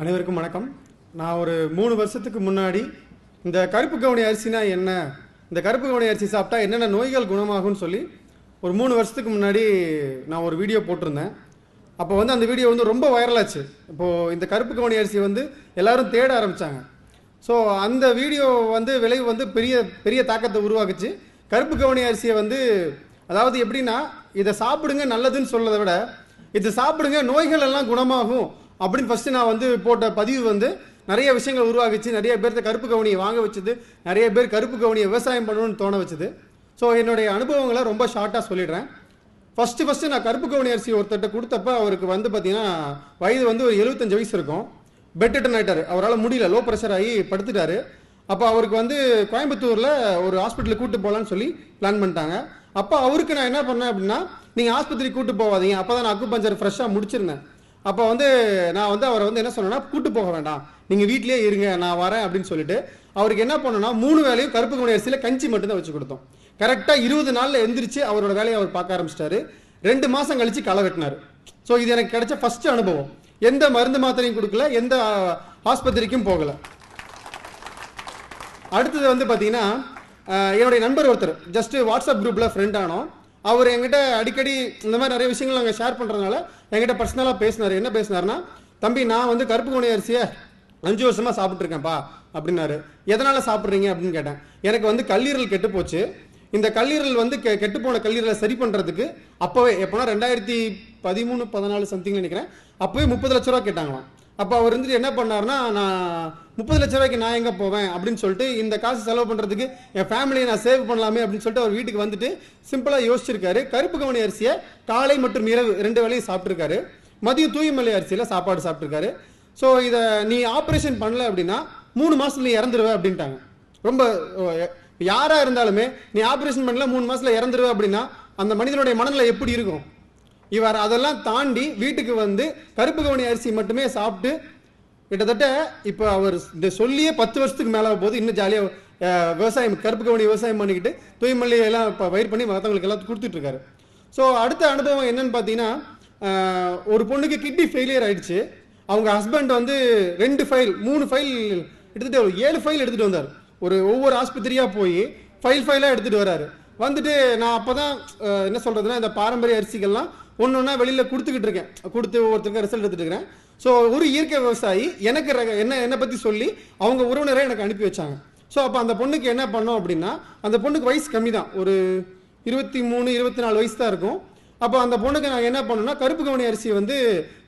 அனைவருக்கும் வணக்கம். நான் ஒரு மூணு வருஷத்துக்கு முன்னாடி இந்த கருப்பு கவுனி அரிசினா என்ன இந்த கருப்பு கவுனி அரிசி சாப்பிட்டா என்னென்ன நோய்கள் குணமாகும்னு சொல்லி ஒரு மூணு வருஷத்துக்கு முன்னாடி நான் ஒரு வீடியோ போட்டிருந்தேன். அப்போ வந்து அந்த வீடியோ வந்து ரொம்ப வைரலாச்சு. இப்போது இந்த கருப்பு கவுனி அரிசி வந்து எல்லோரும் தேட ஆரம்பித்தாங்க ஸோ அந்த வீடியோ வந்து விளைவு வந்து பெரிய பெரிய தாக்கத்தை உருவாக்குச்சு. கருப்பு கவுனி அரிசியை வந்து அதாவது எப்படின்னா இதை சாப்பிடுங்க நல்லதுன்னு சொல்லதை விட இதை சாப்பிடுங்க நோய்கள் எல்லாம் குணமாகும் அப்படின்னு ஃபஸ்ட்டு நான் வந்து போட்ட பதிவு வந்து நிறைய விஷயங்கள் உருவாக்குச்சு நிறைய பேர்த்த கருப்பு கவனியை வாங்க வச்சது. நிறைய பேர் கருப்பு கவுனியை விவசாயம் பண்ணணும்னு தோண வச்சது. ஸோ என்னுடைய அனுபவங்களை ரொம்ப ஷார்ட்டாக சொல்லிடுறேன். ஃபஸ்ட்டு ஃபஸ்ட்டு நான் கருப்பு கவுனி அரிசி ஒருத்தர்கிட்ட கொடுத்தப்ப அவருக்கு வந்து பார்த்தீங்கன்னா வயது வந்து ஒரு எழுபத்தஞ்சு வயசு இருக்கும். பெட்டட்டன் ஆகிட்டார் அவரால் முடியல. லோ ப்ரெஷர் ஆகி படுத்துட்டாரு. அப்போ அவருக்கு வந்து கோயம்புத்தூரில் ஒரு ஹாஸ்பிட்டலுக்கு கூட்டு போகலான்னு சொல்லி பிளான் பண்ணிட்டாங்க. அப்போ அவருக்கு நான் என்ன பண்ணேன் அப்படின்னா நீங்கள் ஆஸ்பத்திரிக்கு கூட்டு போகாதீங்க. அப்போ தான் நான் அக்கு பஞ்சர் ஃப்ரெஷ்ஷாக முடிச்சிருந்தேன். அப்போ வந்து நான் வந்து அவரை வந்து என்ன சொன்னேன்னா கூட்டு போக வேண்டாம். நீங்கள் வீட்டிலேயே இருங்க நான் வரேன் அப்படின்னு சொல்லிட்டு அவருக்கு என்ன பண்ணோம்னா மூணு வேலையும் கருப்பு கவுனி அரிசியில் கஞ்சி மட்டும்தான் வச்சு கொடுத்தோம். கரெக்டாக இருபது நாளில் எந்திரிச்சு அவரோட வேலையை அவர் பார்க்க ஆரம்பிச்சிட்டாரு. ரெண்டு மாதம் கழிச்சு களை வெட்டினார். ஸோ இது எனக்கு கிடைச்ச ஃபர்ஸ்ட் அனுபவம். எந்த மருந்து மாத்திரையும் கொடுக்கல எந்த ஆஸ்பத்திரிக்கும் போகல. அடுத்தது வந்து பார்த்தீங்கன்னா என்னுடைய நண்பர் ஒருத்தர். ஜஸ்ட் வாட்ஸ்அப் குரூப்பில் ஃப்ரெண்ட் ஆனோம். அவர் என்கிட்ட அடிக்கடி இந்த மாதிரி நிறைய விஷயங்கள் நாங்கள் ஷேர் பண்ணுறதுனால என்கிட்ட பர்சனலாக பேசினார். என்ன பேசினார்னா தம்பி நான் வந்து கருப்பு கோணி அரிசியை அஞ்சு வருஷமாக சாப்பிட்ருக்கேன்ப்பா அப்படின்னாரு. எதனால் சாப்பிட்றீங்க? அப்படின்னு கேட்டேன். எனக்கு வந்து கல்லீரல் கெட்டு போச்சு. இந்த கல்லீரல் வந்து கெ கெட்டு போன கல்லீரலை சரி பண்ணுறதுக்கு அப்போவே எப்போனா ரெண்டாயிரத்தி பதிமூணு பதினாலு சம்திங் நினைக்கிறேன் அப்போவே முப்பது லட்ச ரூபா கேட்டாங்களாம். அப்போ அவர் வந்துட்டு என்ன பண்ணாருன்னா நான் முப்பது லட்ச ரூபாய்க்கு நான் எங்கே போவேன் அப்படின்னு சொல்லிட்டு இந்த காசு செலவு பண்ணுறதுக்கு என் ஃபேமிலியை நான் சேவ் பண்ணலாமே அப்படின்னு சொல்லிட்டு அவர் வீட்டுக்கு வந்துட்டு சிம்பிளாக யோசிச்சிருக்காரு. கருப்பு கவனி அரிசியை காலை மற்றும் இரவு ரெண்டு வேலையும் சாப்பிட்ருக்காரு மதியம் தூய்மலை அரிசியில் சாப்பாடு சாப்பிட்ருக்காரு ஸோ இதை நீ ஆப்ரேஷன் பண்ணல அப்படின்னா மூணு மாதத்துல நீ இறந்துருவ அப்படின்ட்டாங்க. ரொம்ப யாராக இருந்தாலுமே நீ ஆப்ரேஷன் பண்ணல மூணு மாதத்தில் இறந்துருவ அப்படின்னா அந்த மனிதனுடைய மனநிலை எப்படி இருக்கும்? இவர் அதெல்லாம் தாண்டி வீட்டுக்கு வந்து கருப்பு கவனி அரிசி மட்டுமே சாப்பிட்டு கிட்டத்தட்ட இப்போ அவர் இந்த சொல்லியே பத்து வருஷத்துக்கு மேலே போது இன்னும் ஜாலியாக விவசாயம் கருப்பு கவனி விவசாயம் பண்ணிக்கிட்டு தூய்மல்லி எல்லாம் இப்போ பயிர் பண்ணி மற்றவங்களுக்கு எல்லாம் கொடுத்துட்டு இருக்காரு. ஸோ அடுத்த அனுபவம் என்னன்னு பார்த்தீங்கன்னா ஒரு பொண்ணுக்கு கிட்னி ஃபெயிலியர் ஆயிடுச்சு. அவங்க ஹஸ்பண்ட் வந்து ரெண்டு ஃபைல் மூணு ஃபைல் எடுத்துகிட்டு ஒரு ஏழு ஃபைல் எடுத்துகிட்டு வந்தார். ஒரு ஒவ்வொரு ஆஸ்பத்திரியாக போய் ஃபைல் ஃபைலாக எடுத்துகிட்டு வராரு. வந்துட்டு நான் அப்போ தான் என்ன சொல்கிறதுனா இந்த பாரம்பரிய அரிசிகள்லாம் ஒன்று ஒன்றா வெளியில் கொடுத்துக்கிட்டு இருக்கேன். கொடுத்து ஒவ்வொருத்தருக்கும் ரிசல்ட் எடுத்துட்டு இருக்கிறேன். ஸோ ஒரு இயற்கை விவசாயி எனக்கு ரக- என்ன என்னை பற்றி சொல்லி அவங்க உறவினரை எனக்கு அனுப்பி வச்சாங்க. ஸோ அப்போ அந்த பொண்ணுக்கு என்ன பண்ணோம் அப்படின்னா அந்த பொண்ணுக்கு வயசு கம்மி தான் ஒரு இருபத்தி மூணு இருபத்தி நாலு வயசு தான் இருக்கும். அப்போ அந்த பொண்ணுக்கு நான் என்ன பண்ணோம்னா கருப்பு கவனி அரிசி வந்து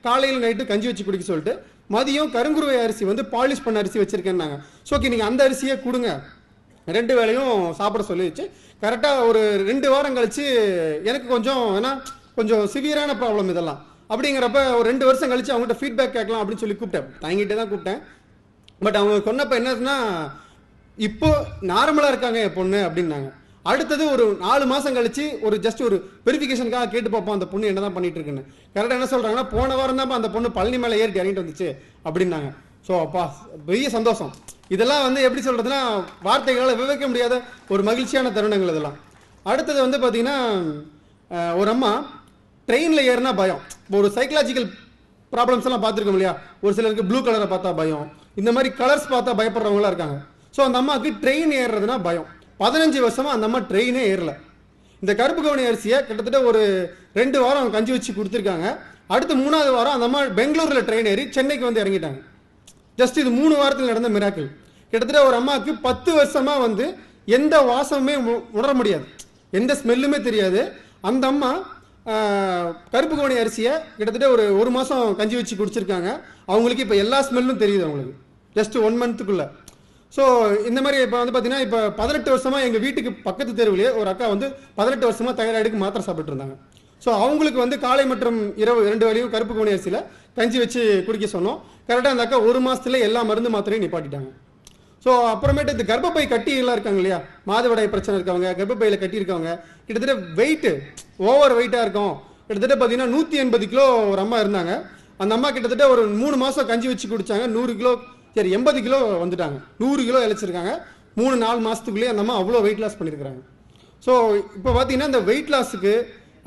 காலையில் நைட்டு கஞ்சி வச்சு குடிக்க சொல்லிட்டு மதியம் கருங்குருவை அரிசி வந்து பாலிஷ் பண்ண அரிசி வச்சுருக்கேன்னாங்க. ஸோ ஓகே நீங்கள் அந்த அரிசியே கொடுங்க. ரெண்டு வேளையும் சாப்பிட சொல்லி வச்சு கரெக்டாக ஒரு ரெண்டு வாரம் கழித்து எனக்கு கொஞ்சம் ஏன்னா கொஞ்சம் சிவியரான ப்ராப்ளம் இதெல்லாம். அப்படிங்கிறப்ப ஒரு ரெண்டு வருஷம் கழிச்சு அவங்ககிட்ட ஃபீட்பேக் கேட்கலாம் அப்படின்னு சொல்லி கூப்பிட்டேன். தாங்கிட்டே தான் கூப்பிட்டேன். பட் அவங்க சொன்னப்ப என்னதுன்னா இப்போ நார்மலாக இருக்காங்க என் பொண்ணு அப்படின்னாங்க. அடுத்தது ஒரு நாலு மாதம் கழிச்சு ஒரு ஜஸ்ட் ஒரு வெரிஃபிகேஷனுக்காக கேட்டு பார்ப்போம் அந்த பொண்ணு என்னதான் பண்ணிட்டு இருக்குன்னு. கரெக்டாக என்ன சொல்கிறாங்கன்னா போன வாரம் தான் அந்த பொண்ணு பழனி மேலே ஏறிட்டு இறங்கிட்டு வந்துச்சு அப்படின்னாங்க. ஸோ அப்பா பெரிய சந்தோஷம். இதெல்லாம் வந்து எப்படி சொல்கிறதுன்னா வார்த்தைகளால் விவரிக்க முடியாத ஒரு மகிழ்ச்சியான தருணங்கள் இதெல்லாம். அடுத்தது வந்து பார்த்தீங்கன்னா ஒரு அம்மா ட்ரெயினில் ஏறினா பயம். இப்போ ஒரு சைக்கலாஜிக்கல் ப்ராப்ளம்ஸ் எல்லாம் பார்த்துருக்கோம் இல்லையா? ஒரு சிலருக்கு ப்ளூ கலரை பார்த்தா பயம். இந்த மாதிரி கலர்ஸ் பார்த்தா பயப்படுறவங்களாம் இருக்காங்க. ஸோ அந்த அம்மாவுக்கு ட்ரெயின் ஏறுறதுனா பயம். பதினஞ்சு வருஷமாக அந்த அம்மா ட்ரெயினே ஏறல. இந்த கருப்பு கவனி அரிசியை கிட்டத்தட்ட ஒரு ரெண்டு வாரம் கஞ்சி வச்சு கொடுத்துருக்காங்க. அடுத்து மூணாவது வாரம் அந்த அம்மா பெங்களூரில் ட்ரெயின் ஏறி சென்னைக்கு வந்து இறங்கிட்டாங்க. ஜஸ்ட் இது மூணு வாரத்தில் நடந்த மிராக்கள் கிட்டத்தட்ட ஒரு அம்மாவுக்கு பத்து வருஷமாக வந்து எந்த வாசமுமே உணர முடியாது. எந்த ஸ்மெல்லுமே தெரியாது. அந்த அம்மா கருப்பு கவனி அரிசியை கிட்டத்தட்ட ஒரு ஒரு மாதம் கஞ்சி வச்சு குடிச்சிருக்காங்க. அவங்களுக்கு இப்போ எல்லா ஸ்மெல்லும் தெரியுது அவங்களுக்கு. ஜஸ்ட் ஒன் மந்த்துக்குள்ள ஸோ இந்த மாதிரி இப்போ வந்து பார்த்தீங்கன்னா இப்போ பதினெட்டு வருஷமாக எங்கள் வீட்டுக்கு பக்கத்து தெருவிலேயே ஒரு அக்கா வந்து பதினெட்டு வருஷமாக தைராய்டுக்கு மாத்திரை சாப்பிட்டு இருந்தாங்க. ஸோ அவங்களுக்கு வந்து காலை மற்றும் இரவு ரெண்டு வேலையும் கருப்பு கவனி அரிசியில் கஞ்சி வச்சு குடிக்க சொன்னோம். கரெக்டாக அந்த அக்கா ஒரு மாதத்துல எல்லா மருந்து மாத்திரையும் நிப்பாட்டிட்டாங்க. ஸோ அப்புறமேட்டு இந்த கர்ப்பப்பை கட்டி எல்லாம் இருக்காங்க இல்லையா? மாதவிடாய் பிரச்சனை இருக்கவங்க கர்ப்பப்பையில் கட்டி இருக்கவங்க கிட்டத்தட்ட வெயிட் ஓவர் வெயிட்டாக இருக்கும். கிட்டத்தட்ட பார்த்தீங்கன்னா நூற்றி எண்பது கிலோ ஒரு அம்மா இருந்தாங்க. அந்த அம்மா கிட்டத்தட்ட ஒரு மூணு மாதம் கஞ்சி வச்சு குடித்தாங்க நூறு கிலோ சரி எண்பது கிலோ வந்துட்டாங்க. நூறு கிலோ இழைச்சிருக்காங்க. மூணு நாலு மாதத்துக்குள்ளேயே அந்த அம்மா அவ்வளோ வெயிட் லாஸ் பண்ணியிருக்கிறாங்க. ஸோ இப்போ பார்த்தீங்கன்னா இந்த வெயிட் லாஸுக்கு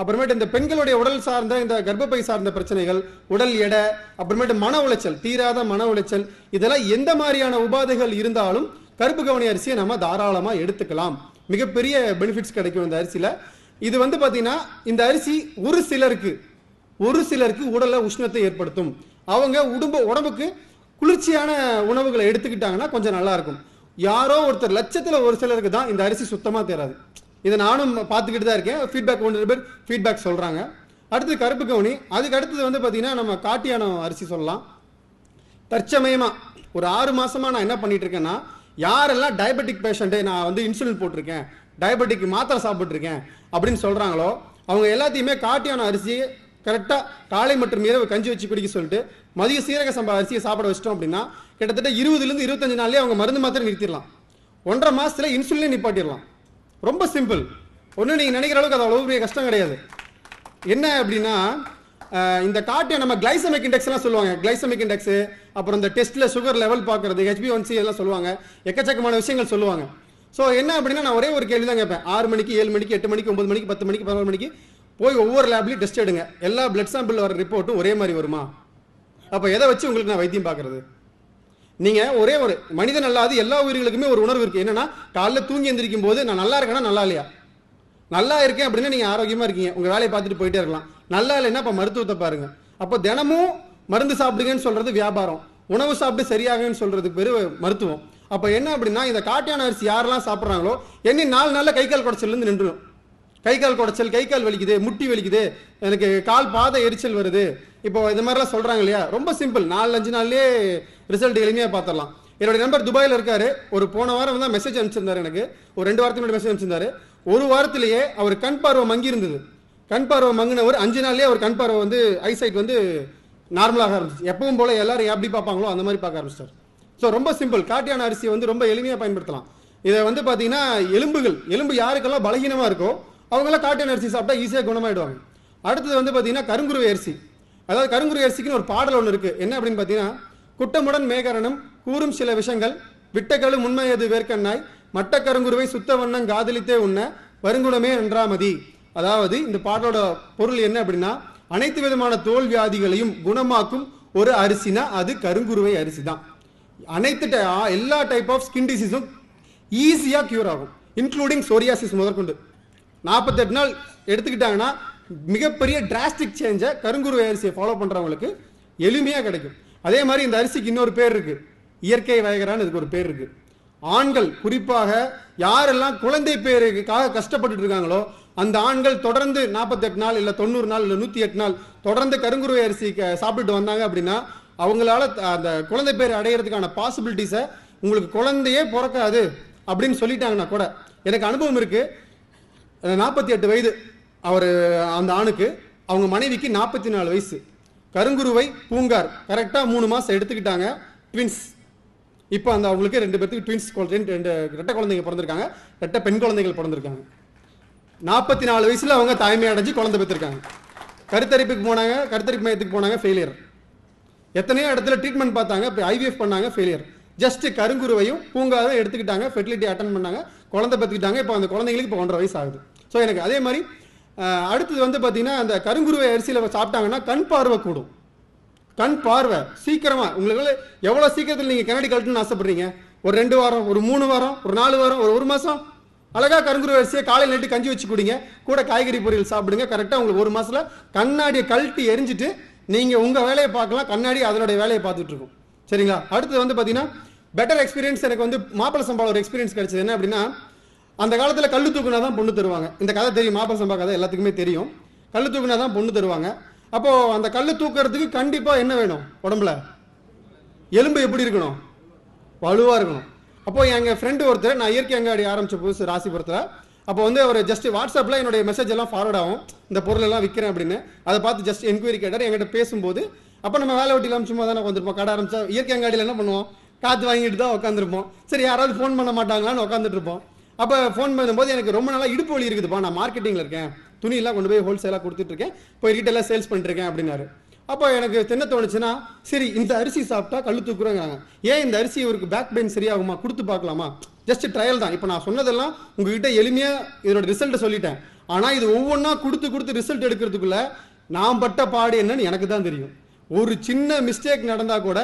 அப்புறமேட்டு இந்த பெண்களுடைய உடல் சார்ந்த இந்த கர்ப்பப்பை சார்ந்த பிரச்சனைகள் உடல் எடை அப்புறமேட்டு மன உளைச்சல் தீராத மன உளைச்சல் இதெல்லாம் எந்த மாதிரியான உபாதைகள் இருந்தாலும் கருப்பு கவனி அரிசியை நம்ம தாராளமாக எடுத்துக்கலாம். மிகப்பெரிய பெனிஃபிட்ஸ் கிடைக்கும் இந்த அரிசியில். இது வந்து பார்த்தீங்கன்னா இந்த அரிசி ஒரு சிலருக்கு ஒரு சிலருக்கு உடலை உஷ்ணத்தை ஏற்படுத்தும். அவங்க உடம்பு உடம்புக்கு குளிர்ச்சியான உணவுகளை எடுத்துக்கிட்டாங்கன்னா கொஞ்சம் நல்லாயிருக்கும் யாரோ ஒருத்தர் லட்சத்தில் ஒரு சிலருக்கு தான் இந்த அரிசி சுத்தமாக தேராது. இதை நானும் பார்த்துக்கிட்டு தான் இருக்கேன். ஃபீட்பேக் ஒன்று பேர் ஃபீட்பேக் சொல்கிறாங்க அடுத்து கருப்பு கவுனி. அதுக்கு அடுத்தது வந்து பார்த்தீங்கன்னா நம்ம காட்டியானம் அரிசி சொல்லலாம். தற்சமயமாக ஒரு ஆறு மாதமாக நான் என்ன பண்ணிட்டு இருக்கேன்னா யாரெல்லாம் டயபெட்டிக் பேஷண்ட்டு நான் வந்து இன்சுலின் போட்டிருக்கேன் டயபெட்டிக் மாத்திரை சாப்பிட்டுருக்கேன் அப்படின்னு சொல்கிறாங்களோ அவங்க எல்லாத்தையுமே காட்டியான அரிசியை கரெக்டாக காலை மற்றும் இரவு கஞ்சி வச்சு குடிக்க சொல்லிட்டு மதிய சீரக சம்பா அரிசியை சாப்பிட வச்சிட்டோம் அப்படின்னா கிட்டத்தட்ட இருபதுலேருந்து இருபத்தஞ்சு நாள்லேயே அவங்க மருந்து மாத்திரை நிறுத்திடலாம். ஒன்றரை மாதத்தில் இன்சுலினே நிப்பாட்டிடலாம். ரொம்ப சிம்பிள் ஒன்றும் நீங்கள் நினைக்கிற அளவுக்கு அது அவ்வளோ பெரிய கஷ்டம் கிடையாது. என்ன அப்படின்னா இந்த காட்டை நம்ம கிளைசமிக் இண்டெக்ஸ்லாம் சொல்லுவாங்க. கிளைசமிக் இண்டெக்ஸு அப்புறம் இந்த டெஸ்ட்டில் சுகர் லெவல் பார்க்கறது ஹெச்பி ஒன்சி எல்லாம் சொல்லுவாங்க. எக்கச்சக்கமான விஷயங்கள் சொல்லுவாங்க. ஸோ என்ன அப்படின்னா நான் ஒரே ஒரு கேள்வி தான் கேட்பேன். ஆறு மணிக்கு ஏழு மணிக்கு எட்டு மணிக்கு ஒம்பது மணிக்கு பத்து மணிக்கு பதினொரு மணிக்கு போய் ஒவ்வொரு லேப்லையும் டெஸ்ட் எடுங்க. எல்லா பிளட் சாம்பிள் வர ரிப்போர்ட்டும் ஒரே மாதிரி வருமா? அப்போ எதை வச்சு உங்களுக்கு நான் வைத்தியம் பார்க்குறது? நீங்க ஒரே ஒரு மனிதன் அல்லாது எல்லா உயிர்களுக்குமே ஒரு உணர்வு இருக்கு. என்னன்னா காலைல தூங்கி எந்திரிக்கும் போது நான் நல்லா இருக்கேன்னா நல்லா இல்லையா? நல்லா இருக்கேன் அப்படின்னா நீங்க ஆரோக்கியமா இருக்கீங்க. உங்க வேலையை பார்த்துட்டு போயிட்டே இருக்கலாம். நல்லா இல்லைன்னா அப்ப மருத்துவத்தை பாருங்க. அப்போ தினமும் மருந்து சாப்பிடுங்கன்னு சொல்றது வியாபாரம். உணவு சாப்பிட்டு சரியாகன்னு சொல்றது பெரு மருத்துவம். அப்ப என்ன அப்படின்னா இந்த காட்டியான அரிசி யாரெல்லாம் சாப்பிட்றாங்களோ எண்ணி நாலு நாளில் கை கால் குடைச்சல்ல இருந்து நின்றுடும். கை கால் குடைச்சல் கை கால் வலிக்குது முட்டி வலிக்குது எனக்கு கால் பாத எரிச்சல் வருது. இப்போ இது மாதிரிலாம் சொல்றாங்க இல்லையா? ரொம்ப சிம்பிள். நாலு அஞ்சு நாள்லேயே ரிசல்ட் எளிமையாக பார்த்துடலாம் என்னுடைய நம்பர் துபாயில் இருக்காரு. ஒரு போன வாரம் தான் மெசேஜ் அனுப்பிச்சிருந்தாரு எனக்கு. ஒரு ரெண்டு வாரத்துக்கு முன்னாடி மெசேஜ் அனுப்பிச்சிருந்தாரு. ஒரு வாரத்திலேயே அவர் கண் பார்வை மங்கி இருந்தது. கண் பார்வை மங்கினவர் அஞ்சு நாள்லேயே அவர் கண் பார்வை வந்து ஐசைட் வந்து நார்மலாக ஆரம்பிச்சு எப்பவும் போல எல்லாரும் எப்படி பார்ப்பாங்களோ அந்த மாதிரி பார்க்க ஆரம்பிச்சிட்டார். ஸோ ரொம்ப சிம்பிள் காட்டியான அரிசியை வந்து ரொம்ப எளிமையாக பயன்படுத்தலாம். இதை வந்து பார்த்தீங்கன்னா எலும்புகள். எலும்பு யாருக்கெல்லாம் பலகீனமாக இருக்கோ அவங்கெல்லாம் காட்டியான அரிசி சாப்பிட்டா ஈஸியாக குணமாயிடுவாங்க. அடுத்தது வந்து பார்த்தீங்கன்னா கருங்குருவை அரிசி. அதாவது கருங்குருவை அரிசிக்குன்னு ஒரு பாடல் ஒன்று இருக்குது என்ன அப்படின்னு பார்த்தீங்கன்னா குட்டமுடன் மேகரணம் கூறும் சில விஷங்கள் விட்டக்கழு உண்மையது வேர்க்கண்ணாய் மட்ட கருங்குருவை சுத்த வண்ணம் காதலித்தே உண்ண வருங்குணமே நன்றாமதி. அதாவது இந்த பாட்டோட பொருள் என்ன அப்படின்னா அனைத்து விதமான தோல் வியாதிகளையும் குணமாக்கும் ஒரு அரிசினா அது கருங்குருவை அரிசி தான். அனைத்து எல்லா டைப் ஆஃப் ஸ்கின் டிசீஸும் ஈஸியாக க்யூர் ஆகும் இன்க்ளூடிங் சோரியாசிஸ் முதற்கொண்டு. நாற்பத்தெட்டு நாள் எடுத்துக்கிட்டாங்கன்னா மிகப்பெரிய டிராஸ்டிக் சேஞ்சை கருங்குருவை அரிசியை ஃபாலோ பண்ணுறவங்களுக்கு எளிமையாக கிடைக்கும். அதே மாதிரி இந்த அரிசிக்கு இன்னொரு பேர் இருக்கு. இயற்கை வயகரான்னு இதுக்கு ஒரு பேர் இருக்கு. ஆண்கள் குறிப்பாக யாரெல்லாம் குழந்தை பேருக்காக கஷ்டப்பட்டுட்டு இருக்காங்களோ அந்த ஆண்கள் தொடர்ந்து நாற்பத்தெட்டு நாள் இல்லை தொண்ணூறு நாள் இல்லை நூற்றி எட்டு நாள் தொடர்ந்து கருங்குருவை அரிசி சாப்பிட்டுட்டு வந்தாங்க அப்படின்னா அவங்களால த- அந்த குழந்தை பேர் அடையிறதுக்கான பாசிபிலிட்டிஸை உங்களுக்கு குழந்தையே பிறக்காது அப்படின்னு சொல்லிட்டாங்கன்னா கூட எனக்கு அனுபவம் இருக்கு. நாற்பத்தி எட்டு வயது அவர் அந்த ஆணுக்கு அவங்க மனைவிக்கு நாற்பத்தி நாலு வயசு. கருங்குருவை பூங்கார். கரெக்டாக மூணு மாதம் எடுத்துக்கிட்டாங்க. ட்வின்ஸ் இப்போ அந்த அவங்களுக்கு ரெண்டு பேர்த்துக்கு ட்வின்ஸ் ரெண்டு ரெண்டு ரெட்டை குழந்தைங்க பிறந்திருக்காங்க. ரெட்டை பெண் குழந்தைகள் பிறந்திருக்காங்க. நாற்பத்தி நாலு வயசில் அவங்க தாய்மை அடைஞ்சு குழந்தை பெற்றிருக்காங்க. கருத்தரிப்புக்கு போனாங்க கருத்தரிப்பு மையத்துக்கு போனாங்க ஃபெயிலியர் எத்தனையோ இடத்துல ட்ரீட்மெண்ட் பார்த்தாங்க இப்போ ஐவிஎஃப் பண்ணாங்க ஃபெயிலியர் ஜஸ்ட் கருங்குருவையும் பூங்காவை எடுத்துக்கிட்டாங்க ஃபெர்டிலிட்டி அட்டன் பண்ணாங்க குழந்தை பெற்றுக்கிட்டாங்க. இப்போ அந்த குழந்தைங்களுக்கு இப்போ ஒன்றரை வயசு ஆகுது. ஸோ எனக்கு அதே மாதிரி அடுத்தது வந்து பார்த்தீங்கன்னா அந்த கருங்குருவை அரிசியில் சாப்பிட்டாங்கன்னா கண் பார்வை கூடும். கண் பார்வை சீக்கிரமாக உங்களுக்கு எவ்வளோ சீக்கிரத்தில் நீங்கள் கண்ணாடி கழட்டுன்னு ஆசைப்படுறீங்க? ஒரு ரெண்டு வாரம் ஒரு மூணு வாரம் ஒரு நாலு வாரம் ஒரு ஒரு மாதம் அழகா கருங்குருவை அரிசியை காலையில் நைட்டு கஞ்சி வச்சு குடிங்க. கூட காய்கறி பொரியல் சாப்பிடுங்க. கரெக்டாக உங்களுக்கு ஒரு மாதத்தில் கண்ணாடியை கழட்டி எரிஞ்சிட்டு நீங்கள் உங்கள் வேலையை பார்க்கலாம். கண்ணாடி அதனுடைய வேலையை பார்த்துட்டு இருக்கும். சரிங்களா? அடுத்தது வந்து பார்த்தீங்கன்னா பெட்டர் எக்ஸ்பீரியன்ஸ் எனக்கு வந்து மாப்பிள சம்பளம் ஒரு எக்ஸ்பீரியன்ஸ் கிடைச்சது. என்ன அப்படின்னா அந்த காலத்தில் கல் தூக்குனா தான் பொண்ணு தருவாங்க. இந்த கதை தெரியும். மாப்பசம்பா கதை எல்லாத்துக்குமே தெரியும். கல் தூக்குனா தான் பொண்ணு தருவாங்க. அப்போ அந்த கல் தூக்குறதுக்கு கண்டிப்பா என்ன வேணும்? உடம்புல? எலும்பு எப்படி இருக்கணும்? வலுவாக இருக்கணும். அப்போ எங்க ஃப்ரெண்டு ஒருத்தர் நான் இயற்கை அங்காடி ஆரம்பிச்ச புதுசு ராசிபுரத்தில் அப்போ வந்து அவர் ஜஸ்ட் வாட்ஸ்அப்பில் என்னுடைய மெசேஜ் எல்லாம் ஃபார்வர்ட் ஆகும். இந்த பொருள் எல்லாம் விற்கிறேன் அப்படின்னு. அதை பார்த்து ஜஸ்ட் என்கொயரி கேட்டார். எங்கிட்ட பேசும்போது அப்போ நம்ம வேலை வெட்டி இல்லாமல் சும்மா தானே உட்காந்துருப்போம் கடை ஆரம்பிச்சா இயற்கை அங்காடியில் என்ன பண்ணுவோம்? காற்று வாங்கிட்டு தான் உட்காந்துருப்போம் சரி யாராவது ஃபோன் பண்ண மாட்டாங்களான்னு உட்காந்துட்டு இருப்போம். அப்போ ஃபோன் பண்ணும்போது எனக்கு ரொம்ப நாளாக இடுப்பு வலி இருக்குதுப்பா நான் மார்க்கெட்டிங்கில் இருக்கேன். துணியெல்லாம் கொண்டு போய் ஹோல்சேலாக கொடுத்துட்ருக்கேன் போய் ரீட்டெயிலாக சேல்ஸ் பண்ணிருக்கேன் அப்படின்னாரு. அப்போ எனக்கு என்ன தோணுச்சுன்னா சரி இந்த அரிசி சாப்பிட்டா கல்லு தூக்குறோங்கிறாங்க. ஏன் இந்த அரிசி இவருக்கு பேக் பெயின் சரியாகுமா? கொடுத்து பார்க்கலாமா? ஜஸ்ட் ட்ரையல் தான். இப்போ நான் சொன்னதெல்லாம் உங்ககிட்ட எளிமையாக இதோட ரிசல்ட்டை சொல்லிட்டேன். ஆனால் இது ஒவ்வொன்றா கொடுத்து கொடுத்து ரிசல்ட் எடுக்கிறதுக்குள்ள நான் பட்ட பாடு என்னன்னு எனக்கு தான் தெரியும். ஒரு சின்ன மிஸ்டேக் நடந்தால் கூட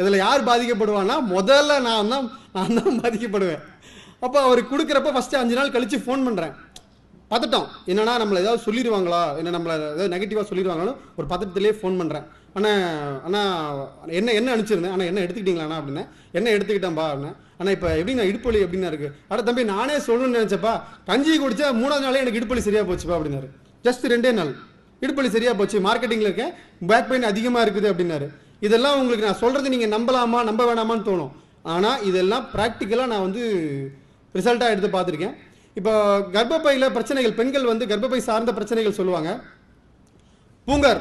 இதில் யார் பாதிக்கப்படுவான்னா முதல்ல நான் தான் நான் தான் பாதிக்கப்படுவேன். அப்போ அவர் கொடுக்குறப்ப ஃபஸ்ட்டு அஞ்சு நாள் கழித்து ஃபோன் பண்ணுறேன் பதட்டம் என்னன்னா நம்மள ஏதாவது சொல்லிடுவாங்களா என்ன நம்மளை ஏதாவது நெகட்டிவாக சொல்லிடுவாங்கன்னு ஒரு பதட்டத்திலே ஃபோன் பண்ணுறேன் ஆனால் அண்ணா என்ன என்ன அனுப்பிச்சிருந்தேன்? ஆனால் என்ன எடுத்துக்கிட்டீங்களாண்ணா அப்படின்னு. என்ன எடுத்துக்கிட்டேன்பா அப்படின்னு. அண்ணா இப்போ எப்படி நான் இடுப்பலி எப்படின்னா இருக்கு? அட தம்பி நானே சொல்லணும்னு நினச்சப்பா கஞ்சி குடிச்சா மூணாவது நாளே எனக்கு இடுப்பலி சரியாக போச்சுப்பா அப்படின்னாரு. ஜஸ்ட் ரெண்டே நாள். இடுப்பலி சரியாக போச்சு. மார்க்கெட்டிங்கில் இருக்கேன். பேக் பெயின் அதிகமாக இருக்குது அப்படின்னாரு. இதெல்லாம் உங்களுக்கு நான் சொல்கிறது நீங்கள் நம்பலாமா? நம்ப வேணாமான்னு தோணும். ஆனால் இதெல்லாம் ப்ராக்டிக்கலாக நான் வந்து ரிசல்ட்டாக எடுத்து பார்த்துருக்கேன். இப்போ கர்ப்பப்பையில் பிரச்சனைகள் பெண்கள் வந்து கர்ப்பப்பை சார்ந்த பிரச்சனைகள் சொல்லுவாங்க. பூங்கர்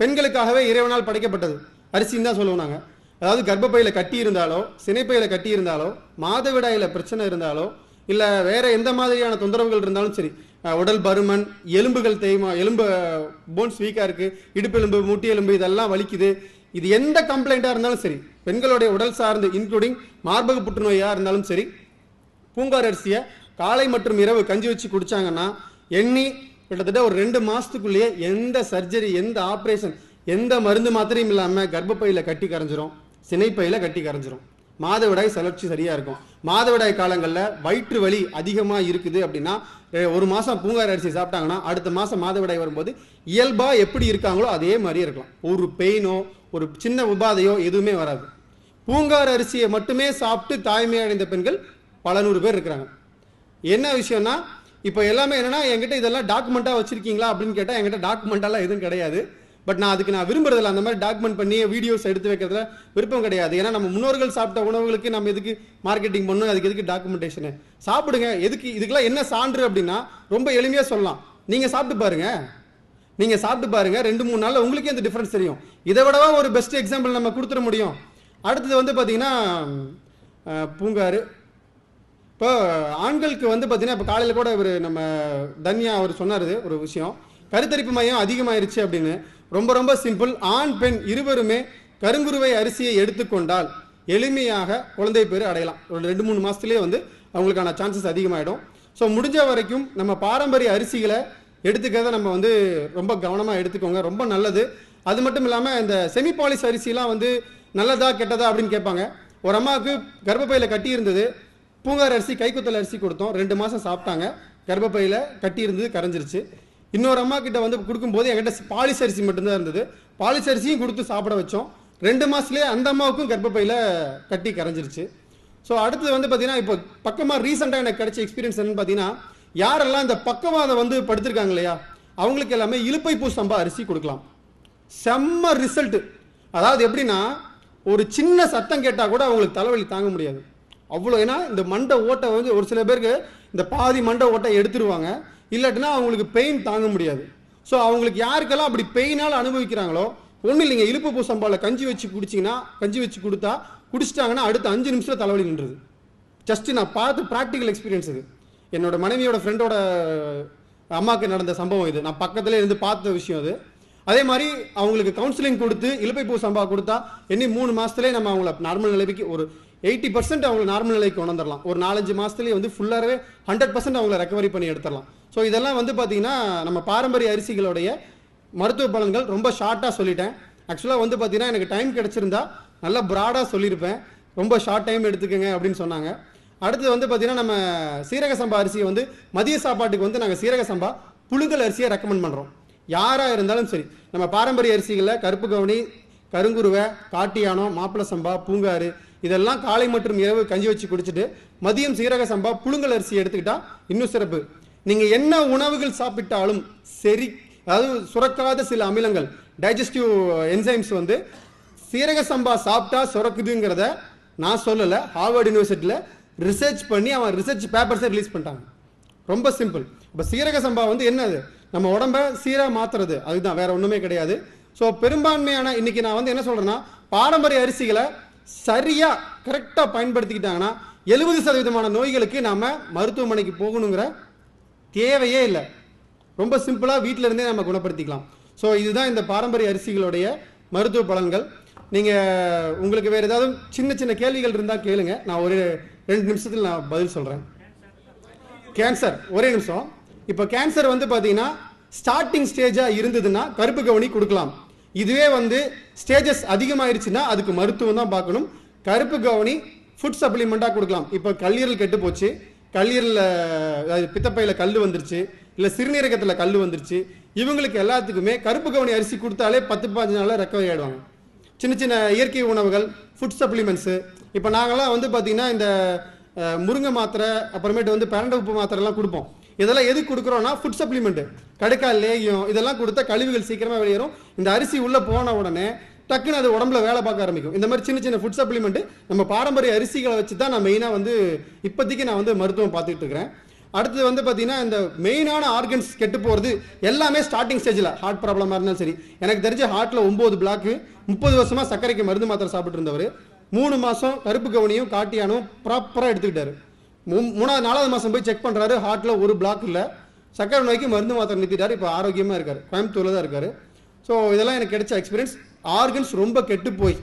பெண்களுக்காகவே இறைவனால் படைக்கப்பட்டது. அரிசின்னு தான் சொல்லுவோம் நாங்கள் அதாவது கர்ப்பப்பையில் கட்டி இருந்தாலோ சினைப்பையில் கட்டி இருந்தாலோ மாதவிடாயில் பிரச்சனை இருந்தாலோ இல்லை வேறு எந்த மாதிரியான தொந்தரவுகள் இருந்தாலும் சரி உடல் பருமன் எலும்புகள் தேய்மா எலும்பு போன்ஸ் வீக்காக இருக்குது இடுப்பு எலும்பு மூட்டி எலும்பு இதெல்லாம் வலிக்குது. இது எந்த கம்ப்ளைண்ட்டாக இருந்தாலும் சரி பெண்களுடைய உடல் சார்ந்து இன்க்ளூடிங் மார்பக புற்றுநோயாக இருந்தாலும் சரி பூங்கார் அரிசியை காலை மற்றும் இரவு கஞ்சி வச்சு குடித்தாங்கன்னா எண்ணி கிட்டத்தட்ட ஒரு ரெண்டு மாதத்துக்குள்ளேயே எந்த சர்ஜரி எந்த ஆப்ரேஷன் எந்த மருந்து மாத்திரையும் இல்லாமல் கர்ப்பப்பையில் கட்டி கரைஞ்சிரும். சினைப்பையில் கட்டி கரைஞ்சிரும். மாதவிடாய் சுழற்சி சரியாக இருக்கும். மாதவிடாய் காலங்களில் வயிற்று வலி அதிகமாக இருக்குது அப்படின்னா ஒரு மாதம் பூங்கார் அரிசி சாப்பிட்டாங்கன்னா அடுத்த மாதம் மாதவிடாய் வரும்போது இயல்பாக எப்படி இருக்காங்களோ அதே மாதிரி இருக்கலாம். ஒரு பெயினோ ஒரு சின்ன உபாதையோ எதுவுமே வராது. பூங்கார் அரிசியை மட்டுமே சாப்பிட்டு தாய்மை அடைந்த பெண்கள் பல நூறு பேர் இருக்கிறாங்க. என்ன விஷயம்னா இப்போ எல்லாமே என்னன்னா என்கிட்ட இதெல்லாம் டாக்குமெண்ட்டாக வச்சிருக்கீங்களா அப்படின்னு கேட்டால் என்கிட்ட டாக்குமெண்ட்டெல்லாம் எதுவும் கிடையாது. பட் நான் அதுக்கு நான் விரும்புறதில்ல. அந்த மாதிரி டாக்குமெண்ட் பண்ணி வீடியோஸ் எடுத்து வைக்கிறதுல விருப்பம் கிடையாது. ஏன்னா நம்ம முன்னோர்கள் சாப்பிட்ட உணவுகளுக்கு நம்ம எதுக்கு மார்க்கெட்டிங் பண்ணணும்? அதுக்கு எதுக்கு டாக்குமெண்டேஷனு சாப்பிடுங்க. எதுக்கு இதுக்கெல்லாம் என்ன சான்று அப்படின்னா ரொம்ப எளிமையாக சொல்லலாம். நீங்கள் சாப்பிட்டு பாருங்க. நீங்கள் சாப்பிட்டு பாருங்க. ரெண்டு மூணு நாளில் உங்களுக்கே அந்த டிஃப்ரென்ஸ் தெரியும். இதை விடவா ஒரு பெஸ்ட் எக்ஸாம்பிள் நம்ம கொடுத்துட முடியும். அடுத்தது வந்து பார்த்தீங்கன்னா பூங்காறு. இப்போ ஆண்களுக்கு வந்து பார்த்தீங்கன்னா இப்போ காலையில் கூட இவர் நம்ம தன்யா அவர் சொன்னார் ஒரு விஷயம். கருத்தரிப்பு மையம் அதிகமாயிருச்சு அப்படின்னு. ரொம்ப ரொம்ப சிம்பிள். ஆண் பெண் இருவருமே கருங்குருவை அரிசியை எடுத்துக்கொண்டால் எளிமையாக குழந்தை பேர் அடையலாம். ஒரு ரெண்டு மூணு மாதத்துலேயே வந்து அவங்களுக்கான சான்சஸ் அதிகமாகிடும் ஸோ முடிஞ்ச வரைக்கும் நம்ம பாரம்பரிய அரிசிகளை எடுத்துக்கிறத நம்ம வந்து ரொம்ப கவனமாக எடுத்துக்கோங்க. ரொம்ப நல்லது. அது மட்டும் இல்லாமல் இந்த செமிபாலிஷ் அரிசிலாம் வந்து நல்லதா கெட்டதா அப்படின்னு கேட்பாங்க. ஒரு அம்மாவுக்கு கர்ப்பப்பையில் கட்டி இருந்தது. பூங்கார் அரிசி கைக்குத்தல் அரிசி கொடுத்தோம். ரெண்டு மாதம் சாப்பிட்டாங்க. கர்ப்பப்பையில் கட்டி இருந்தது கரைஞ்சிருச்சு. இன்னொரு அம்மா கிட்ட வந்து கொடுக்கும்போது என்கிட்ட பாலிஸ் அரிசி மட்டும்தான் இருந்தது. பாலிஸ் அரிசியும் கொடுத்து சாப்பிட வச்சோம். ரெண்டு மாதத்துலேயே அந்த அம்மாவுக்கும் கர்ப்பப்பையில் கட்டி கரைஞ்சிருச்சு. ஸோ அடுத்தது வந்து பார்த்தீங்கன்னா இப்போ பக்கமாக ரீசெண்டாக எனக்கு கிடைச்ச எக்ஸ்பீரியன்ஸ் என்னன்னு பார்த்தீங்கன்னா யாரெல்லாம் இந்த பக்கவாதம் வந்து படுத்திருக்காங்க இல்லையா? அவங்களுக்கு எல்லாமே இலுப்பை பூ சம்பா அரிசி கொடுக்கலாம். செம்ம ரிசல்ட்டு அதாவது எப்படின்னா ஒரு சின்ன சத்தம் கேட்டால் கூட அவங்களுக்கு தலைவலி தாங்க முடியாது. அவ்வளோ ஏன்னா இந்த மண்டை ஓட்டை வந்து ஒரு சில பேருக்கு இந்த பாதி மண்டை ஓட்டை எடுத்துருவாங்க. இல்லாட்டினா அவங்களுக்கு பெயின் தாங்க முடியாது. ஸோ அவங்களுக்கு யாருக்கெல்லாம் அப்படி பெயினால் அனுபவிக்கிறாங்களோ ஒன்றும் இல்லைங்க இழுப்பு பூ சம்பாவில் கஞ்சி வச்சு குடிச்சிங்கன்னா கஞ்சி வச்சு கொடுத்தா குடிச்சிட்டாங்கன்னா அடுத்த அஞ்சு நிமிஷத்தில் தலைவலி நின்றுது. ஜஸ்ட்டு நான் பார்த்து ப்ராக்டிக்கல் எக்ஸ்பீரியன்ஸ் இது. என்னோட மனைவியோட ஃப்ரெண்டோட அம்மாவுக்கு நடந்த சம்பவம் இது. நான் பக்கத்தில் இருந்து பார்த்த விஷயம் அது. அதே மாதிரி அவங்களுக்கு கவுன்சிலிங் கொடுத்து இழுப்பை பூ சம்பா கொடுத்தா இனி மூணு மாதத்துலேயே நம்ம அவங்கள நார்மல் நிலைமைக்கு ஒரு எயிட்டி பர்சன்ட் அவங்களை நார்மல் நிலைக்கு உணர்ந்துடலாம் ஒரு நாலஞ்சு மாதத்துலேயே வந்து ஃபுல்லாகவே ஹண்ட்ரட் பர்சன்ட் அவங்கள ரெக்கவரி பண்ணி எடுத்துடலாம் ஸோ இதெல்லாம் வந்து பார்த்தீங்கன்னா நம்ம பாரம்பரிய அரிசிகளுடைய மருத்துவ பலன்கள் ரொம்ப ஷார்ட்டாக சொல்லிட்டேன். ஆக்சுவலாக வந்து பார்த்தீங்கன்னா எனக்கு டைம் கிடச்சிருந்தா நல்லா ப்ராடாக சொல்லியிருப்பேன் ரொம்ப ஷார்ட் டைம் எடுத்துக்கோங்க அப்படின்னு சொன்னாங்க. அடுத்து வந்து பார்த்தீங்கன்னா நம்ம சீரக சம்பா அரிசியை வந்து மதிய சாப்பாட்டுக்கு வந்து நாங்கள் சீரக சம்பா புழுங்கல் அரிசியை ரெக்கமெண்ட் பண்ணுறோம் யாராக இருந்தாலும் சரி நம்ம பாரம்பரிய அரிசிகளில் கருப்பு கவுனி கருங்குருவை காட்டியானம் மாப்பிள சம்பா பூங்காறு இதெல்லாம் காலை மற்றும் இரவு கஞ்சி வச்சு குடிச்சிட்டு மதியம் சீரக சம்பா புழுங்கல் அரிசி எடுத்துக்கிட்டா இன்னும் சிறப்பு. நீங்க என்ன உணவுகள் சாப்பிட்டாலும் சரி அதாவது சுரக்காத சில அமிலங்கள் டைஜஸ்டிவ் என்சைம்ஸ் வந்து சீரக சம்பா சாப்பிட்டா சுரக்குதுங்கிறத நான் சொல்லலை. ஹார்வர்ட் யூனிவர்சிட்டியில் ரிசர்ச் பண்ணி அவன் ரிசர்ச் பேப்பர்ஸை ரிலீஸ் பண்ணிட்டாங்க ரொம்ப சிம்பிள் இப்போ சீரக சம்பா வந்து என்னது? நம்ம உடம்ப சீராக மாற்றுறது அதுதான் வேற ஒன்றுமே கிடையாது. ஸோ பெரும்பான்மையான இன்னைக்கு நான் வந்து என்ன சொல்கிறேன்னா பாரம்பரிய அரிசிகளை சரியாக கரெக்டாக பயன்படுத்திக்கிட்டாங்கன்னா எழுபது சதவீதமான நோய்களுக்கு நாம் மருத்துவமனைக்கு போகணுங்கிற தேவையே இல்லை. ரொம்ப சிம்பிளாக வீட்டில் இருந்தே நம்ம குணப்படுத்திக்கலாம். ஸோ இதுதான் இந்த பாரம்பரிய அரிசிகளுடைய மருத்துவ பலன்கள். நீங்கள் உங்களுக்கு வேறு ஏதாவது சின்ன சின்ன கேள்விகள் இருந்தால் கேளுங்க. நான் ஒரு ரெண்டு நிமிஷத்தில் நான் பதில் சொல்கிறேன் கேன்சர் ஒரே நிமிஷம். இப்போ கேன்சர் வந்து பார்த்தீங்கன்னா ஸ்டார்டிங் ஸ்டேஜாக இருந்ததுன்னா கருப்பு கவனி கொடுக்கலாம். இதுவே வந்து ஸ்டேஜஸ் அதிகமாயிருச்சுன்னா அதுக்கு மருத்துவம் தான் பார்க்கணும். கருப்பு கவனி ஃபுட் சப்ளிமெண்ட்டாக கொடுக்கலாம். இப்போ கல்லீரல் கெட்டு போச்சு. கல்லீரலில் பித்தப்பையில் கல் வந்துருச்சு. இல்லை சிறுநீரகத்தில் கல் வந்துருச்சு. இவங்களுக்கு எல்லாத்துக்குமே கருப்பு கவனி அரிசி கொடுத்தாலே பத்து பாஞ்சு நாளில் ரெக்கவரி ஆயிடுவாங்க. சின்ன சின்ன இயற்கை உணவுகள் ஃபுட் சப்ளிமெண்ட்ஸு இப்போ நாங்களாம் வந்து பார்த்திங்கன்னா இந்த முருங்கை மாத்திரை அப்புறமேட்டு வந்து பரண்ட உப்பு மாத்திரைலாம் கொடுப்போம். இதெல்லாம் எது கொடுக்குறோம்னா ஃபுட் சப்ளிமெண்ட் கடுக்கால் லேகியம் இதெல்லாம் கொடுத்தா கழிவுகள் சீக்கிரமாக வெளியேறும். இந்த அரிசி உள்ளே போன உடனே டக்குன்னு அது உடம்புல வேலை பார்க்க ஆரம்பிக்கும். இந்த மாதிரி சின்ன சின்ன ஃபுட் சப்ளிமெண்ட் நம்ம பாரம்பரிய அரிசிகளை வச்சு தான் நான் மெயினாக வந்து இப்போதைக்கு நான் வந்து மருத்துவம் பார்த்துட்டு இருக்கிறேன். அடுத்தது வந்து பார்த்தீங்கன்னா இந்த மெயினான ஆர்கன்ஸ் கெட்டு போகிறது எல்லாமே ஸ்டார்டிங் ஸ்டேஜில் ஹார்ட் ப்ராப்ளமாக இருந்தாலும் சரி. எனக்கு தெரிஞ்ச ஹார்ட்டில் ஒம்பது பிளாக்கு முப்பது வருஷமாக சர்க்கரைக்கு மருந்து மாத்திரை சாப்பிட்டு இருந்தவர். மூணு மாதம் கருப்பு கவனியும் காட்டியானும் ப்ராப்பராக எடுத்துக்கிட்டாரு. மூணாவது நாலாவது மாதம் போய் செக் பண்ணுறாரு ஹார்ட்டில் ஒரு பிளாக் இல்லை. சர்க்கரை நோய்க்கு மருந்து மாத்திரை நிறுத்திட்டார். இப்போ ஆரோக்கியமாக இருக்கார். கோயம்புத்தூரில் தான் இருக்கார். ஸோ இதெல்லாம் எனக்கு கிடைச்ச எக்ஸ்பீரியன்ஸ் ஆர்கன்ஸ் ரொம்ப கெட்டு போய்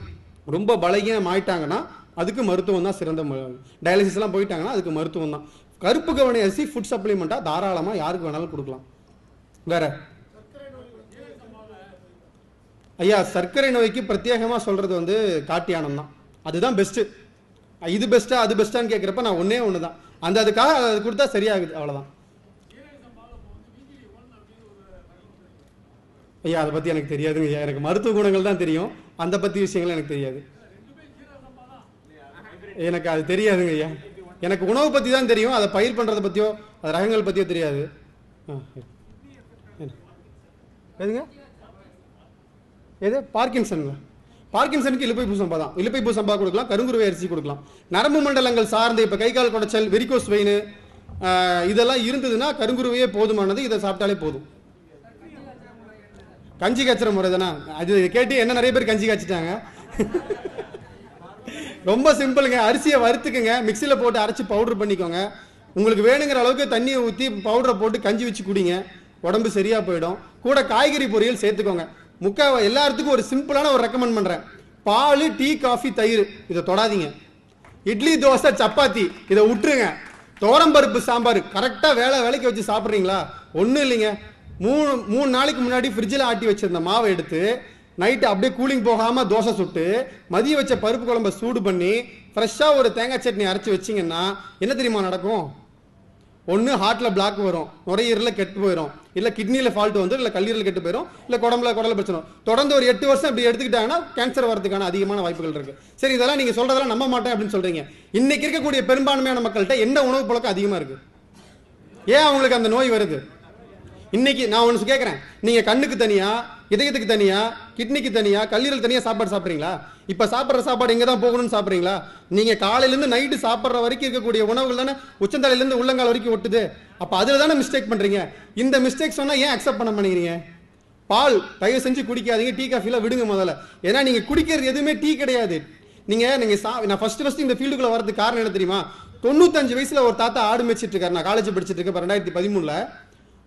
ரொம்ப பலகீனம் ஆயிட்டாங்கன்னா அதுக்கு மருத்துவம் தான் சிறந்த டயாலிசிஸ்லாம் போயிட்டாங்கன்னா அதுக்கு மருத்துவம் தான். கருப்பு கவனி அரிசி ஃபுட் சப்ளிமெண்ட்டாக தாராளமாக யாருக்கு வேணாலும் கொடுக்கலாம். வேற? ஐயா சர்க்கரை நோய்க்கு பிரத்யேகமாக சொல்கிறது வந்து காட்டியானம் தான். அதுதான் பெஸ்ட்டு இது பெஸ்ட்டாக அது பெஸ்ட்டான்னு கேட்குறப்ப நான் ஒன்றே ஒன்று தான் அந்த அதுக்காக அது கொடுத்தா சரியாகுது அவ்வளோதான் ஐயா அதை பற்றி எனக்கு தெரியாதுங்க ஐயா. எனக்கு மருத்துவ குணங்கள் தான் தெரியும். அந்த பற்றி விஷயங்கள் எனக்கு தெரியாது. எனக்கு அது தெரியாதுங்க ஐயா. எனக்கு உணவு பற்றி தான் தெரியும். அதை பயிர் பண்ணுறதை பற்றியோ அது ரகங்கள் பற்றியோ தெரியாது. ஆ, எதுங்க? எது? பார்க்கின்சன்ல பார்க்கின்சனுக்கு இலுப்பை பூசம்பா தான். இலுப்பை பூசம்பா கொடுக்கலாம் கருங்குருவை அரிசி கொடுக்கலாம். நரம்பு மண்டலங்கள் சார்ந்து இப்போ கை கால் குடைச்சல் வெரிகோஸ் வெயின் இதெல்லாம் இருந்ததுன்னா கருங்குருவையே போதுமானது இதை சாப்பிட்டாலே போதும். கஞ்சி காய்ச்சற முறை தானே? அது கேட்டு என்ன நிறைய பேர் கஞ்சி காய்ச்சிட்டாங்க. ரொம்ப சிம்பிளுங்க. அரிசியை வறுத்துக்குங்க. மிக்சியில் போட்டு அரைச்சி பவுடர் பண்ணிக்கோங்க. உங்களுக்கு வேணுங்கிற அளவுக்கு தண்ணியை ஊற்றி பவுடரை போட்டு கஞ்சி வச்சு குடிங்க. உடம்பு சரியாக போயிடும். கூட காய்கறி பொரியல் சேர்த்துக்கோங்க. முக்கா எல்லாத்துக்கும் ஒரு சிம்பிளான ஒரு ரெக்கமெண்ட் பண்ணுறேன் பால் டீ காஃபி தயிர். இதை தொடாதீங்க. இட்லி தோசை சப்பாத்தி இதை விட்டுருங்க பருப்பு சாம்பார். கரெக்டாக வேலை வேலைக்கு வச்சு சாப்பிட்றீங்களா? ஒன்றும் இல்லைங்க. மூணு மூணு நாளைக்கு முன்னாடி ஃப்ரிட்ஜில் ஆட்டி வச்சிருந்த மாவை எடுத்து நைட்டு அப்படியே கூலிங் போகாமல் தோசை சுட்டு மதியம் வச்ச பருப்பு குழம்ப சூடு பண்ணி ஃப்ரெஷ்ஷாக ஒரு தேங்காய் சட்னி அரைச்சி வச்சிங்கன்னா என்ன தெரியுமா நடக்கும்? ஒன்று ஹார்ட்டில் பிளாக் வரும் நுரையீரலில் கெட்டு போயிடும் இல்லை கிட்னியில் ஃபால்ட் வந்து இல்லை கல்லீரல் கெட்டு போயிடும் இல்லை குடம்புல குடல பிரச்சனை தொடர்ந்து ஒரு எட்டு வருஷம் இப்படி எடுத்துக்கிட்டாங்கன்னா கேன்சர் வரதுக்கான அதிகமான வாய்ப்புகள் இருக்குது சரி இதெல்லாம் நீங்கள் சொல்கிறதெல்லாம் நம்ப மாட்டேன் அப்படின்னு சொல்கிறீங்க இன்றைக்கி இருக்கக்கூடிய பெரும்பான்மையான மக்கள்கிட்ட என்ன உணவு பழக்கம் அதிகமாக இருக்குது ஏன் அவங்களுக்கு அந்த நோய் வருது? இன்னைக்கு நான் ஒன்று கேட்குறேன் நீங்க கண்ணுக்கு தனியா இதயத்துக்கு தனியா கிட்னிக்கு தனியா கல்லீரல் தனியா சாப்பாடு சாப்பிட்றீங்களா? இப்போ சாப்பிட்ற சாப்பாடு எங்கே தான் போகணும்னு சாப்பிட்றீங்களா? நீங்க காலையிலேருந்து நைட்டு சாப்பிட்ற வரைக்கும் இருக்கக்கூடிய உணவுகள் தானே உச்சந்தலையிலேருந்து உள்ளங்கால் வரைக்கும் ஒட்டுது. அப்போ அதில் தானே மிஸ்டேக் பண்ணுறீங்க இந்த மிஸ்டேக் சொன்னால் ஏன் அக்செப்ட் பண்ண மாட்டேங்கிறீங்க? பால் தயவு செஞ்சு குடிக்காதீங்க. டீ காஃபிலாம் விடுங்க முதல்ல. ஏன்னா நீங்கள் குடிக்கிறது எதுவுமே டீ கிடையாது. நீங்கள் நீங்கள் சா நான் ஃபர்ஸ்ட் ஃபஸ்ட்டு இந்த ஃபீல்டுக்குள்ளே வரதுக்கு காரணம் என்ன தெரியுமா? தொண்ணூத்தஞ்சு வயசில் ஒரு தாத்தா ஆடு மேய்ச்சிட்டு இருக்காரு. நான் காலேஜ் படிச்சுட்டு இருக்கேன். ரெண்டாயிரத்தி பதிமூணில்.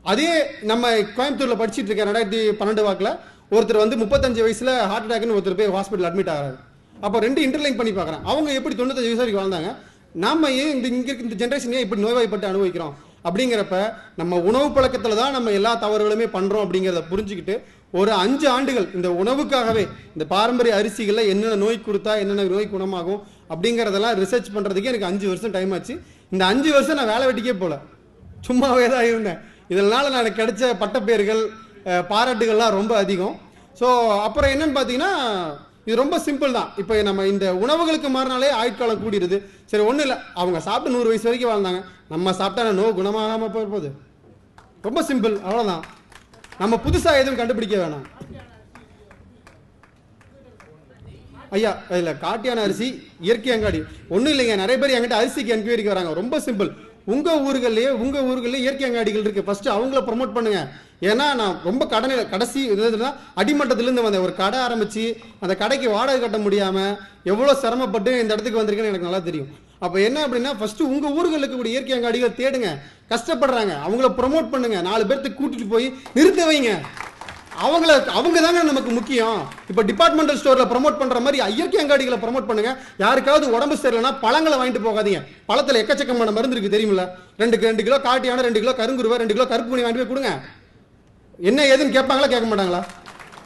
அதே நம்ம கோயம்புத்தூரில் படிச்சிட்டு இருக்கேன் ரெண்டாயிரத்தி பன்னெண்டு வாக்கில் ஒருத்தர் வந்து முப்பத்தஞ்சு வயசில் ஹார்ட் அட்டாக்னு ஒருத்தர் போய் ஹாஸ்பிட்டல் அட்மிட் ஆகிறாரு. அப்போ ரெண்டு இன்டர்லைன் பண்ணி பார்க்குறேன் அவங்க எப்படி தொண்ணூத்தஞ்சு வயசு வரைக்கும் வாழ்ந்தாங்க? நாம ஏன் இந்த இங்கே இருக்க இந்த ஜென்ரேஷன் ஏன் இப்படி நோய்வாய்ப்பட்டு அனுபவிக்கிறோம்? அப்படிங்கிறப்ப நம்ம உணவு பழக்கத்தில் தான் நம்ம எல்லா தவறுகளுமே பண்ணுறோம் அப்படிங்கிறத புரிஞ்சுக்கிட்டு ஒரு அஞ்சு ஆண்டுகள் இந்த உணவுக்காகவே இந்த பாரம்பரிய அரிசிகளில் என்னென்ன நோய் கொடுத்தா என்னென்ன நோய் குணமாகும் அப்படிங்கிறதெல்லாம் ரிசர்ச் பண்ணுறதுக்கே எனக்கு அஞ்சு வருஷம் டைம் ஆச்சு. இந்த அஞ்சு வருஷம் நான் வேலை வெட்டிக்கே போகல சும்மாவே தான் இருந்தேன். இதனால் நான் எனக்கு கிடைச்ச பட்டப்பேர்கள் பாராட்டுகள்லாம் ரொம்ப அதிகம். ஸோ அப்புறம் என்னன்னு பார்த்தீங்கன்னா இது ரொம்ப சிம்பிள் தான். இப்போ நம்ம இந்த உணவுகளுக்கு மாறினாலே ஆயுட்காலம் கூடிடுது சரி ஒன்றும் இல்லை. அவங்க சாப்பிட்டு நூறு வயசு வரைக்கும் வாழ்ந்தாங்க. நம்ம சாப்பிட்டா நோ குணமாகாமல் போகுது. ரொம்ப சிம்பிள் அவ்வளோதான் நம்ம புதுசாக எதுவும் கண்டுபிடிக்க வேணாம். ஐயா இல்லை காட்டியான அரிசி இயற்கை அங்காடி. ஒன்றும் இல்லைங்க. நிறைய பேர் என்கிட்ட அரிசிக்கு என்கொயரிக்கு வராங்க. ரொம்ப சிம்பிள் உங்கள் ஊர்கள்லயே உங்கள் ஊர்களிலே இயற்கை அங்காடிகள் இருக்குது ஃபஸ்ட்டு அவங்கள ப்ரொமோட் பண்ணுங்கள் ஏன்னா நான் ரொம்ப கடனை கடைசி இதுனா அடிமட்டத்துலேருந்து வந்தேன். ஒரு கடை ஆரம்பித்து அந்த கடைக்கு வாடகை கட்ட முடியாமல் எவ்வளோ சிரமப்பட்டு இந்த இடத்துக்கு வந்திருக்கேன்னு எனக்கு நல்லா தெரியும். அப்போ என்ன அப்படின்னா ஃபஸ்ட்டு உங்கள் ஊர்களுக்கு இருக்கக்கூடிய இயற்கை அங்காடிகள் தேடுங்க. கஷ்டப்படுறாங்க. அவங்கள ப்ரோமோட் பண்ணுங்கள் நாலு பேர்த்துக்கு கூட்டிகிட்டு போய் நிறுத்த வைங்க. அவங்கள அவங்க தாங்க நமக்கு முக்கியம். இப்போ டிபார்ட்மெண்டல் ஸ்டோரில் ப்ரமோட் பண்ணுற மாதிரி இயற்கை அங்காடிகளை ப்ரமோட் பண்ணுங்க. யாருக்காவது உடம்பு சரியில்லைனா பழங்களை வாங்கிட்டு போகாதீங்க. பழத்தில் எக்கச்சக்கமான மருந்து இருக்குது தெரியுமில்ல? ரெண்டு ரெண்டு கிலோ காட்டியான ரெண்டு கிலோ கருங்குருவை ரெண்டு கிலோ கருப்பு மணி வாங்கிட்டு போய் கொடுங்க. என்ன ஏதுன்னு கேட்பாங்களா கேட்க மாட்டாங்களா?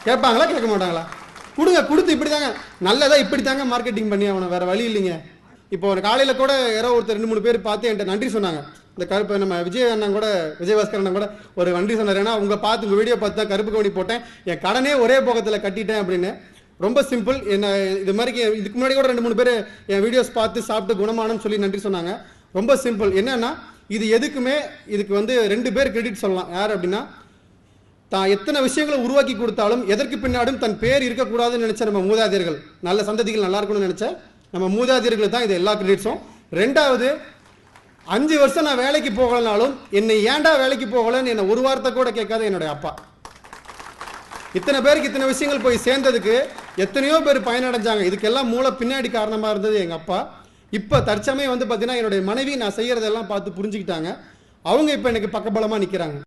கேட்பாங்களா கேட்க மாட்டாங்களா? கொடுங்க கொடுத்து இப்படி தாங்க நல்லதா இப்படி தாங்க மார்க்கெட்டிங் பண்ணி அவனை வேற வழி இல்லைங்க. இப்போ ஒரு காலையில் கூட யாரோ ஒருத்தர் ரெண்டு மூணு பேர் பார்த்து என்கிட்ட நன்றி சொன்னாங்க. இந்த கருப்பு நம்ம விஜய் அண்ணன் கூட விஜயபாஸ்கர் அண்ணன் கூட ஒரு நன்றி சொன்னார். ஏன்னா உங்கள் பார்த்து உங்கள் வீடியோ பார்த்து தான் கருப்பு கவனி போட்டேன். என் கடனே ஒரே போகத்தில் கட்டிட்டேன் அப்படின்னு. ரொம்ப சிம்பிள் என்ன இது மாதிரி இதுக்கு முன்னாடி கூட ரெண்டு மூணு பேர் என் வீடியோஸ் பார்த்து சாப்பிட்டு குணமானன்னு சொல்லி நன்றி சொன்னாங்க. ரொம்ப சிம்பிள் என்னன்னா இது எதுக்குமே இதுக்கு வந்து ரெண்டு பேர் கிரெடிட் சொல்லலாம். யார் அப்படின்னா தான் எத்தனை விஷயங்களை உருவாக்கி கொடுத்தாலும் எதற்கு பின்னாடும் தன் பேர் இருக்கக்கூடாதுன்னு நினச்ச நம்ம மூதாதையர்கள். நல்ல சந்ததிகள் நல்லா இருக்கணும்னு நினச்ச நம்ம மூதாதையர்கள் தான் இது எல்லா கிரெடிட்ஸும் ரெண்டாவது அஞ்சு வருஷம் நான் வேலைக்கு போகலனாலும் என்னை ஏன்டா வேலைக்கு போகலன்னு என்னை ஒரு வார்த்தை கூட கேட்காத என்னுடைய அப்பா. இத்தனை பேருக்கு இத்தனை விஷயங்கள் போய் சேர்ந்ததுக்கு எத்தனையோ பேர் பயனடைஞ்சாங்க. இதுக்கெல்லாம் மூளை பின்னாடி காரணமாக இருந்தது எங்கள் அப்பா. இப்போ தற்சமயம் வந்து பார்த்தீங்கன்னா என்னுடைய மனைவி நான் செய்கிறதெல்லாம் பார்த்து புரிஞ்சுக்கிட்டாங்க. அவங்க இப்போ எனக்கு பக்கபலமாக நிற்கிறாங்க